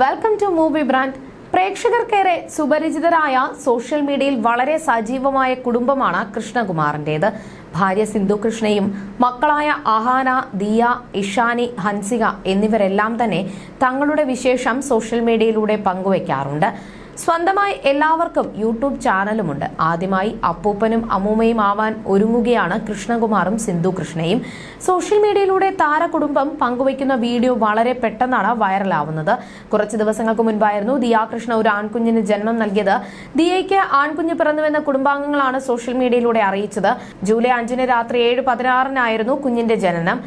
Welcome to movie brand പ്രേക്ഷകർക്കേറെ സുപരിചിതരായ social മീഡിയയിൽ വളരെ സജീവമായ കുടുംബമാണ് കൃഷ്ണകുമാറിന്റേത്. ഭാര്യ സിന്ധു കൃഷ്ണയും മക്കളായ അഹാന ദിയ ഇഷാനി ഹൻസിക എന്നിവരെല്ലാം തന്നെ തങ്ങളുടെ വിശേഷം സോഷ്യൽ മീഡിയയിലൂടെ പങ്കുവയ്ക്കാറുണ്ട് സ്വന്തമായി എല്ലാവർക്കും യൂട്യൂബ് ചാനലുമുണ്ട്. ആദ്യമായി അപ്പൂപ്പനും അമ്മൂമ്മയും ആവാൻ ഒരുങ്ങുകയാണ് കൃഷ്ണകുമാറും സിന്ധു കൃഷ്ണയും. സോഷ്യൽ മീഡിയയിലൂടെ താരകുടുംബം പങ്കുവയ്ക്കുന്ന വീഡിയോ വളരെ പെട്ടെന്നാണ് വൈറലാവുന്നത്. കുറച്ച് ദിവസങ്ങൾക്ക് മുൻപായിരുന്നു ദിയാകൃഷ്ണ ഒരു ആൺകുഞ്ഞിന് ജന്മം നൽകിയത്. ദിയയ്ക്ക് ആൺകുഞ്ഞ് പിറന്നുവെന്ന കുടുംബാംഗങ്ങളാണ് സോഷ്യൽ മീഡിയയിലൂടെ അറിയിച്ചത്. ജൂലൈ അഞ്ചിന് രാത്രി ഏഴ് പതിനാറിനായിരുന്നു കുഞ്ഞിന്റെ ജനനം.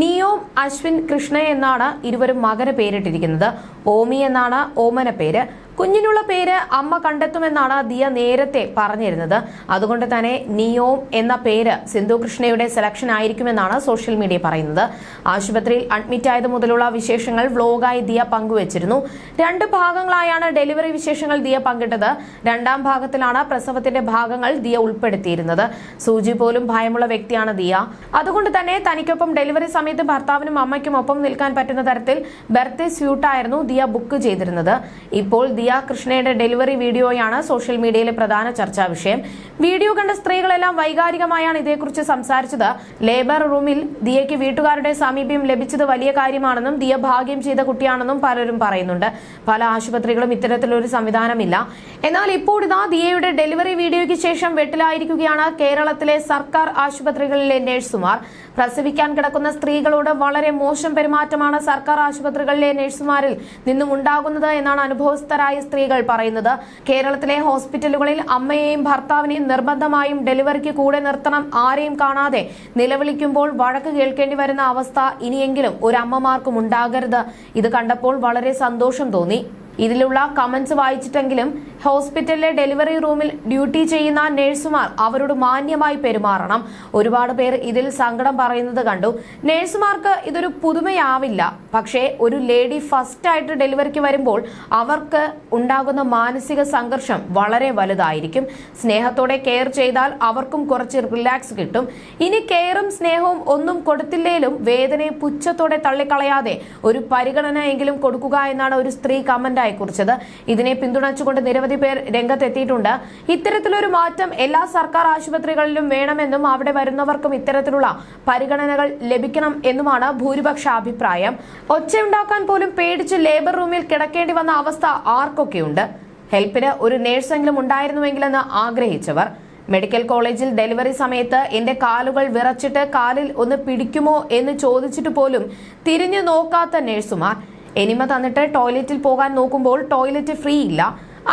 നിയോം അശ്വിൻ കൃഷ്ണ എന്നാണ് ഇരുവരും മകന് പേരിട്ടിരിക്കുന്നത്. ഓമി എന്നാണ് ഓമന പേര്. കുഞ്ഞിനുള്ള പേര് അമ്മ കണ്ടെത്തുമെന്നാണ് ദിയ നേരത്തെ പറഞ്ഞിരുന്നത്. അതുകൊണ്ട് തന്നെ നിയോം എന്ന പേര് സിന്ധു കൃഷ്ണയുടെ സെലക്ഷൻ ആയിരിക്കുമെന്നാണ് സോഷ്യൽ മീഡിയ പറയുന്നത്. ആശുപത്രിയിൽ അഡ്മിറ്റ് ആയത് മുതലുള്ള വിശേഷങ്ങൾ വ്ലോഗായി ദിയ പങ്കുവച്ചിരുന്നു. രണ്ട് ഭാഗങ്ങളായാണ് ഡെലിവറി വിശേഷങ്ങൾ ദിയ പങ്കിട്ടത്. രണ്ടാം ഭാഗത്തിലാണ് പ്രസവത്തിന്റെ ഭാഗങ്ങൾ ദിയ ഉൾപ്പെടുത്തിയിരുന്നത്. സൂചി പോലും ഭയമുള്ള വ്യക്തിയാണ് ദിയ. അതുകൊണ്ട് തന്നെ തനിക്കൊപ്പം ഡെലിവറി സമയത്ത് ഭർത്താവിനും അമ്മയ്ക്കും ഒപ്പം നിൽക്കാൻ പറ്റുന്ന തരത്തിൽ ബർത്ത്ഡേ സ്യൂട്ടായിരുന്നു ദിയ ബുക്ക് ചെയ്തിരുന്നത്. ഇപ്പോൾ ദിയ കൃഷ്ണയുടെ ഡെലിവറി വീഡിയോയാണ് സോഷ്യൽ മീഡിയയിലെ പ്രധാന ചർച്ചാ വിഷയം. വീഡിയോ കണ്ട സ്ത്രീകളെല്ലാം വൈകാരികമായാണ് ഇതേക്കുറിച്ച് സംസാരിച്ചത്. ലേബർ റൂമിൽ ദിയയ്ക്ക് വീട്ടുകാരുടെ സാമീപ്യം ലഭിച്ചത് വലിയ കാര്യമാണെന്നും ദിയ ഭാഗ്യം ചെയ്ത കുട്ടിയാണെന്നും പലരും പറയുന്നുണ്ട്. പല ആശുപത്രികളും ഇത്തരത്തിലൊരു സംവിധാനമില്ല. എന്നാൽ ഇപ്പോൾ ഇതാ ദിയയുടെ ഡെലിവറി വീഡിയോയ്ക്ക് ശേഷം വെട്ടിലായിരിക്കുകയാണ് കേരളത്തിലെ സർക്കാർ ആശുപത്രികളിലെ നഴ്സുമാർ. പ്രസവിക്കാൻ കിടക്കുന്ന സ്ത്രീകളോട് വളരെ മോശം പെരുമാറ്റമാണ് സർക്കാർ ആശുപത്രികളിലെ നഴ്സുമാരിൽ നിന്നും ഉണ്ടാകുന്നത് എന്നാണ് അനുഭവസ്ഥരായ സ്ത്രീകൾ പറയുന്നത്. കേരളത്തിലെ ഹോസ്പിറ്റലുകളിൽ അമ്മയെയും ഭർത്താവിനെയും നിർബന്ധമായും ഡെലിവറിക്ക് കൂടെ നിർത്തണം ആരെയും കാണാതെ നിലവിളിക്കുമ്പോൾ വഴക്ക് കേൾക്കേണ്ടി വരുന്ന അവസ്ഥ ഇനിയെങ്കിലും ഒരു അമ്മമാർക്കും ഉണ്ടാകരുത്. ഇത് കണ്ടപ്പോൾ വളരെ സന്തോഷം തോന്നി. ഇതിലുള്ള കമന്റ്സ് വായിച്ചിട്ടെങ്കിലും ഹോസ്പിറ്റലിലെ ഡെലിവറി റൂമിൽ ഡ്യൂട്ടി ചെയ്യുന്ന നഴ്സുമാർ അവരോട് മാന്യമായി പെരുമാറണം. ഒരുപാട് പേർ ഇതിൽ സങ്കടം പറയുന്നത് കണ്ടു. നഴ്സുമാർക്ക് ഇതൊരു പുതുമയാവില്ല. പക്ഷേ ഒരു ലേഡി ഫസ്റ്റ് ആയിട്ട് ഡെലിവറിക്ക് വരുമ്പോൾ അവർക്ക് ഉണ്ടാകുന്ന മാനസിക സംഘർഷം വളരെ വലുതായിരിക്കും. സ്നേഹത്തോടെ കെയർ ചെയ്താൽ അവർക്കും കുറച്ച് റിലാക്സ് കിട്ടും. ഇനി കെയറും സ്നേഹവും ഒന്നും കൊടുത്തില്ലേലും വേദനയെ പുച്ഛത്തോടെ തള്ളിക്കളയാതെ ഒരു പരിഗണന എങ്കിലും കൊടുക്കുക എന്നാണ് ഒരു സ്ത്രീ കമന്റായി കുറിച്ചത്. ഇതിനെ പിന്തുണച്ചുകൊണ്ട് നിരവധി പേർ രംഗത്തെത്തിയിട്ടുണ്ട്. ഇത്തരത്തിലൊരു മാറ്റം എല്ലാ സർക്കാർ ആശുപത്രികളിലും വേണമെന്നും അവിടെ വരുന്നവർക്കും ഇത്തരത്തിലുള്ള പരിഗണനകൾ ലഭിക്കണം എന്നുമാണ് ഭൂരിപക്ഷ അഭിപ്രായം. ഒച്ചയുണ്ടാക്കാൻ പോലും പേടിച്ച് ലേബർ റൂമിൽ കിടക്കേണ്ടി വന്ന അവസ്ഥ ആർക്കൊക്കെയുണ്ട്? ഹെൽപ്പിന് ഒരു നേഴ്സെങ്കിലും ഉണ്ടായിരുന്നുവെങ്കിലെന്ന് ആഗ്രഹിച്ചവർ. മെഡിക്കൽ കോളേജിൽ ഡെലിവറി സമയത്ത് എന്റെ കാലുകൾ വിറച്ചിട്ട് കാലിൽ ഒന്ന് പിടിക്കുമോ എന്ന് ചോദിച്ചിട്ട് പോലും തിരിഞ്ഞു നോക്കാത്ത നഴ്സുമാർ. എനിമ തന്നിട്ട് ടോയ്ലറ്റിൽ പോകാൻ നോക്കുമ്പോൾ ടോയ്ലറ്റ് ഫ്രീ ഇല്ല.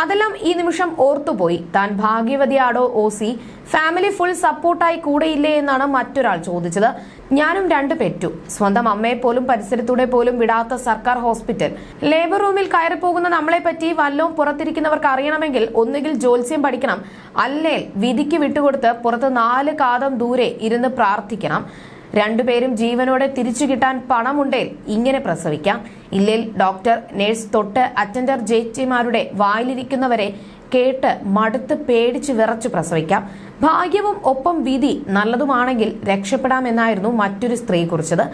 അതെല്ലാം ഈ നിമിഷം ഓർത്തുപോയി. താൻ ഭാഗ്യവതിയാടോ ഒ സി ഫാമിലി ഫുൾ സപ്പോർട്ടായി കൂടെയില്ലേ എന്നാണ് മറ്റൊരാൾ ചോദിച്ചത്. ഞാനും രണ്ട് പെറ്റു. സ്വന്തം അമ്മയെ പോലും പരിസരത്തൂടെ പോലും വിടാത്ത സർക്കാർ ഹോസ്പിറ്റൽ. ലേബർ റൂമിൽ കയറി പോകുന്ന നമ്മളെ പറ്റി വല്ലവും പുറത്തിരിക്കുന്നവർക്ക് അറിയണമെങ്കിൽ ഒന്നുകിൽ ജോത്സ്യം പഠിക്കണം. അല്ലേൽ വിധിക്ക് വിട്ടുകൊടുത്ത് പുറത്ത് നാല് കാതം ദൂരെ ഇരുന്ന് പ്രാർത്ഥിക്കണം. രണ്ടുപേരും ജീവനോടെ തിരിച്ചു കിട്ടാൻ പണമുണ്ടേൽ ഇങ്ങനെ പ്രസവിക്കാം. ഇല്ലേൽ ഡോക്ടർ നഴ്സ് തൊട്ട് അറ്റൻഡർ ജയിച്ചിമാരുടെ വായിലിരിക്കുന്നവരെ കേട്ട് മടുത്ത് പേടിച്ച് വിറച്ചു പ്രസവിക്കാം. ഭാഗ്യവും ഒപ്പം വിധി നല്ലതുമാണെങ്കിൽ രക്ഷപ്പെടാമെന്നായിരുന്നു മറ്റൊരു സ്ത്രീ കുറിച്ചത്.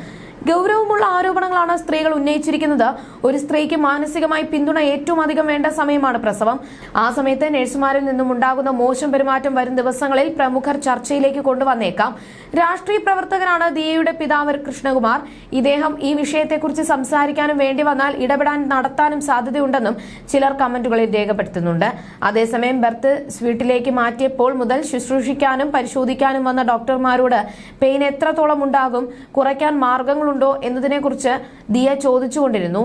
ഗൗരവമുള്ള ആരോപണങ്ങളാണ് സ്ത്രീകൾ ഉന്നയിച്ചിരിക്കുന്നത്. ഒരു സ്ത്രീക്ക് മാനസികമായി പിന്തുണ ഏറ്റവും അധികം വേണ്ട സമയമാണ് പ്രസവം. ആ സമയത്ത് നഴ്സുമാരിൽ നിന്നും ഉണ്ടാകുന്ന മോശം പെരുമാറ്റം വരും ദിവസങ്ങളിൽ പ്രമുഖർ ചർച്ചയിലേക്ക് കൊണ്ടുവന്നേക്കാം. രാഷ്ട്രീയ പ്രവർത്തകനാണ് ദിയയുടെ പിതാവ് കൃഷ്ണകുമാർ. ഇദ്ദേഹം ഈ വിഷയത്തെക്കുറിച്ച് സംസാരിക്കാനും വേണ്ടി വന്നാൽ ഇടപെടാൻ നടത്താനും സാധ്യതയുണ്ടെന്നും ചിലർ കമന്റുകളിൽ രേഖപ്പെടുത്തുന്നുണ്ട്. അതേസമയം ബർത്ത് സ്വീട്ടിലേക്ക് മാറ്റിയപ്പോൾ മുതൽ ശുശ്രൂഷിക്കാനും പരിശോധിക്കാനും വന്ന ഡോക്ടർമാരോട് പെയിൻ എത്രത്തോളം ഉണ്ടാകും കുറയ്ക്കാൻ മാർഗങ്ങളുണ്ടോ എന്നതിനെക്കുറിച്ച് ദിയ ചോദിച്ചുകൊണ്ടിരുന്നു.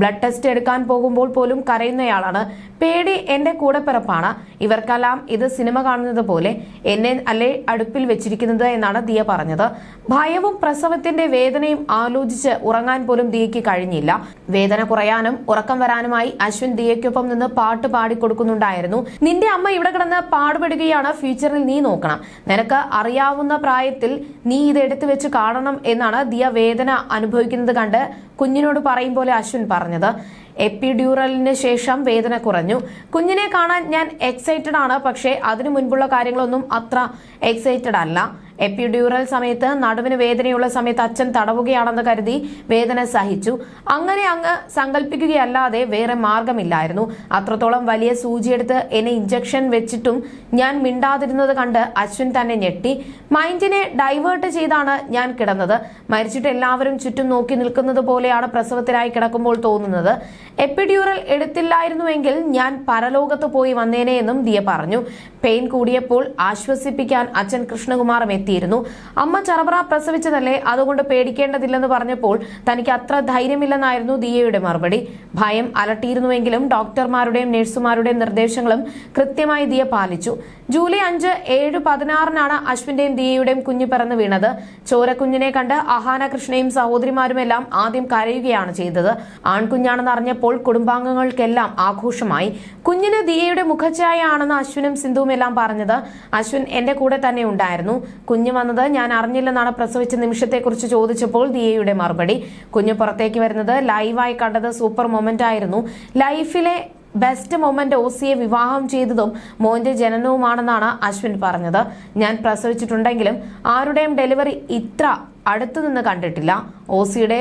ബ്ലഡ് ടെസ്റ്റ് എടുക്കാൻ പോകുമ്പോൾ പോലും കരയുന്നയാളാണ്. പേടി എന്റെ കൂടെപ്പിറപ്പാണ് ഇവർക്കെല്ലാം ഇത് സിനിമ കാണുന്നത് പോലെ എന്നെ അല്ലേ അടുപ്പിൽ വെച്ചിരിക്കുന്നത് എന്നാണ് ദിയ പറഞ്ഞത്. ഭയവും പ്രസവത്തിന്റെ വേദനയും ആലോചിച്ച് ഉറങ്ങാൻ പോലും ദിയയ്ക്ക് കഴിഞ്ഞില്ല. വേദന കുറയാനും ഉറക്കം വരാനുമായി അശ്വിൻ ദിയയ്ക്കൊപ്പം നിന്ന് പാട്ട് പാടിക്കൊടുക്കുന്നുണ്ടായിരുന്നു. നിന്റെ അമ്മ ഇവിടെ കിടന്ന് പാടുപെടുകയാണ് ഫ്യൂച്ചറിൽ നീ നോക്കണം. നിനക്ക് അറിയാവുന്ന പ്രായത്തിൽ നീ ഇത് എടുത്തു വെച്ച് കാണണം എന്നാണ് ദിയ വേദന അനുഭവിക്കുന്നത് കണ്ട് കുഞ്ഞിനോട് പറയും പോലെ അശ്വിൻ പറഞ്ഞത്. എപ്പിഡ്യൂറലിന് ശേഷം വേദന കുറഞ്ഞു. കുഞ്ഞിനെ കാണാൻ ഞാൻ എക്സൈറ്റഡ് ആണ്. പക്ഷേ അതിനു മുൻപുള്ള കാര്യങ്ങളൊന്നും അത്ര എക്സൈറ്റഡ് അല്ല. എപ്പിഡ്യൂറൽ സമയത്ത് നടുവിന് വേദനയുള്ള സമയത്ത് അച്ഛൻ തടവുകയാണെന്ന് കരുതി വേദന സഹിച്ചു. അങ്ങനെ അങ്ങ് സങ്കല്പിക്കുകയല്ലാതെ വേറെ മാർഗമില്ലായിരുന്നു. അത്രത്തോളം വലിയ സൂചിയെടുത്ത് എന്നെ ഇഞ്ചക്ഷൻ വെച്ചിട്ടും ഞാൻ മിണ്ടാതിരുന്നത് കണ്ട് അശ്വിൻ തന്നെ ഞെട്ടി. മൈൻഡിനെ ഡൈവേർട്ട് ചെയ്താണ് ഞാൻ കിടന്നത്. മരിച്ചിട്ട് എല്ലാവരും ചുറ്റും നോക്കി നിൽക്കുന്നത് പോലെയാണ് പ്രസവത്തിനായി കിടക്കുമ്പോൾ തോന്നുന്നത്. എപ്പിഡ്യൂറൽ എടുത്തില്ലായിരുന്നുവെങ്കിൽ ഞാൻ പരലോകത്ത് പോയി വന്നേനെ എന്നും ദിയ പറഞ്ഞു. പെയിൻ കൂടിയപ്പോൾ ആശ്വസിപ്പിക്കാൻ അച്ഛൻ കൃഷ്ണകുമാറും എത്തിയിരുന്നു. അമ്മ ചറപറ പ്രസവിച്ചതല്ലേ? അതുകൊണ്ട് പേടിക്കേണ്ടതില്ലെന്ന് പറഞ്ഞപ്പോൾ തനിക്ക് അത്ര ധൈര്യമില്ലെന്നായിരുന്നു ദിയയുടെ മറുപടി. ഭയം അലട്ടിയിരുന്നുവെങ്കിലും ഡോക്ടർമാരുടെയും നഴ്സുമാരുടെയും നിർദ്ദേശങ്ങളും കൃത്യമായി ദിയ പാലിച്ചു. ജൂലൈ അഞ്ച് ഏഴ് പതിനാറിനാണ് അശ്വിന്റെയും ദിയയുടെയും കുഞ്ഞ് പിറന്നു വീണത്. ചോരക്കുഞ്ഞിനെ കണ്ട് അഹാന കൃഷ്ണയും സഹോദരിമാരുമെല്ലാം ആദ്യം കരയുകയാണ് ചെയ്തത്. ആൺകുഞ്ഞാണെന്ന് അറിഞ്ഞപ്പോൾ കുടുംബാംഗങ്ങൾക്കെല്ലാം ആഘോഷമായി. കുഞ്ഞിന് ദിയയുടെ മുഖഛായയാണെന്ന് അശ്വിനും സിന്ധുവും എല്ലാം പറഞ്ഞത് അശ്വിൻ എന്റെ കൂടെ തന്നെ ഉണ്ടായിരുന്നു. കുഞ്ഞു വന്നത് ഞാൻ അറിഞ്ഞില്ലെന്നാണ് പ്രസവിച്ച നിമിഷത്തെക്കുറിച്ച് ചോദിച്ചപ്പോൾ ദിയയുടെ മറുപടി. കുഞ്ഞു പുറത്തേക്ക് വരുന്നത് ലൈവായി കണ്ടത് സൂപ്പർ മൊമെന്റ് ആയിരുന്നു. ലൈഫിലെ ബെസ്റ്റ് മൊമെന്റ് ഓസിയെ വിവാഹം ചെയ്തതും മോന്റെ ജനനവുമാണെന്നാണ് അശ്വിൻ പറഞ്ഞത്. ഞാൻ പ്രസവിച്ചിട്ടുണ്ടെങ്കിലും ആരുടെയും ഡെലിവറി ഇത്ര അടുത്തു നിന്ന് കണ്ടിട്ടില്ല. ഓസിയുടെ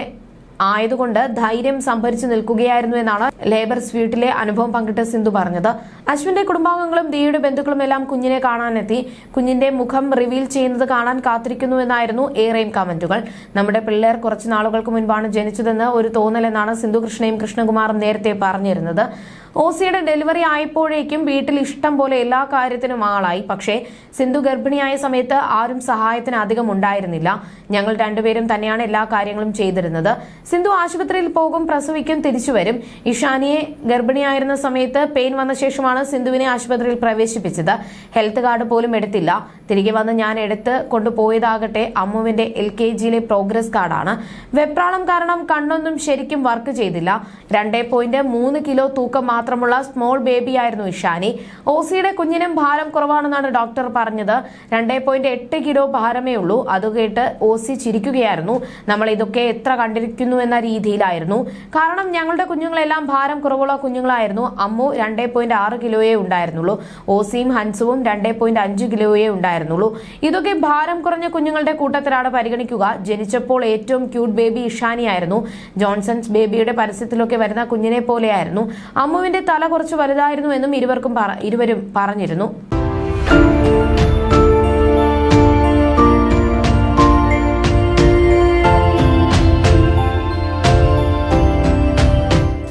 ആയതുകൊണ്ട് ധൈര്യം സംഭരിച്ചു നിൽക്കുകയായിരുന്നു എന്നാണ് ലേബർ സ്വീറ്റിലെ അനുഭവം പങ്കിട്ട സിന്ധു പറഞ്ഞത്. അശ്വിന്റെ കുടുംബാംഗങ്ങളും ദിയുടെ ബന്ധുക്കളും എല്ലാം കുഞ്ഞിനെ കാണാനെത്തി. കുഞ്ഞിന്റെ മുഖം റിവീൽ ചെയ്യുന്നത് കാണാൻ കാത്തിരിക്കുന്നുവെന്നായിരുന്നു ഏറെയും കമന്റുകൾ. നമ്മുടെ പിള്ളേർ കുറച്ച് നാളുകൾക്ക് മുൻപാണ് ജനിച്ചതെന്ന് ഒരു തോന്നലെന്നാണ് സിന്ധു കൃഷ്ണയും കൃഷ്ണകുമാറും നേരത്തെ പറഞ്ഞിരുന്നത്. ഓസിയുടെ ഡെലിവറി ആയപ്പോഴേക്കും വീട്ടിൽ ഇഷ്ടം പോലെ എല്ലാ കാര്യത്തിനും ആളായി. പക്ഷേ സിന്ധു ഗർഭിണിയായ സമയത്ത് ആരും സഹായത്തിന് അധികം ഉണ്ടായിരുന്നില്ല. ഞങ്ങൾ രണ്ടുപേരും തന്നെയാണ് എല്ലാ കാര്യങ്ങളും ചെയ്തിരുന്നത്. സിന്ധു ആശുപത്രിയിൽ പോകും പ്രസവിക്കും തിരിച്ചു വരും. ഇഷാനിയെ ഗർഭിണിയായിരുന്ന സമയത്ത് പെയിൻ വന്ന ശേഷമാണ് സിന്ധുവിനെ ആശുപത്രിയിൽ പ്രവേശിപ്പിച്ചത്. ഹെൽത്ത് കാർഡ് പോലും എടുത്തില്ല. തിരികെ വന്ന് ഞാൻ എടുത്ത് കൊണ്ടുപോയതാകട്ടെ അമ്മുവിന്റെ എൽ കെ ജിയിലെ പ്രോഗ്രസ് കാർഡാണ്. വെപ്രാളം കാരണം കണ്ണൊന്നും ശരിക്കും വർക്ക് ചെയ്തില്ല. രണ്ടേ പോയിന്റ് മൂന്ന് കിലോ തൂക്കം മാത്രമുള്ള സ്മോൾ ബേബിയായിരുന്നു ഇഷാനി. ഓസിയുടെ കുഞ്ഞിനും ഭാരം കുറവാണെന്നാണ് ഡോക്ടർ പറഞ്ഞത്. രണ്ടേ പോയിന്റ് എട്ട് കിലോ ഭാരമേ ഉള്ളൂ. അത് കേട്ട് ഓസി ചിരിക്കുകയായിരുന്നു. നമ്മൾ ഇതൊക്കെ എത്ര കണ്ടിരിക്കുന്നു എന്ന രീതിയിലായിരുന്നു. കാരണം ഞങ്ങളുടെ കുഞ്ഞുങ്ങളെല്ലാം ഭാരം കുറവുള്ള കുഞ്ഞുങ്ങളായിരുന്നു. അമ്മു രണ്ടേ പോയിന്റ് ആറ് കിലോയേ ഉണ്ടായിരുന്നുള്ളൂ. ഓസിയും ഹൻസുവും രണ്ടേ പോയിന്റ് അഞ്ച് കിലോയേ ഉണ്ടായിരുന്നുള്ളൂ. ഇതൊക്കെ ഭാരം കുറഞ്ഞ കുഞ്ഞുങ്ങളുടെ കൂട്ടത്തിലാണ് പരിഗണിക്കുക. ജനിച്ചപ്പോൾ ഏറ്റവും ക്യൂട്ട് ബേബി ഇഷാനിയായിരുന്നു. ജോൺസൺസ് ബേബിയുടെ പരസ്യത്തിലൊക്കെ വരുന്ന കുഞ്ഞിനെ പോലെയായിരുന്നു. അമ്മുവിന്റെ തല കുറച്ച് വലുതായിരുന്നു എന്നും ഇരുവർക്കും ഇരുവരും പറഞ്ഞിരുന്നു.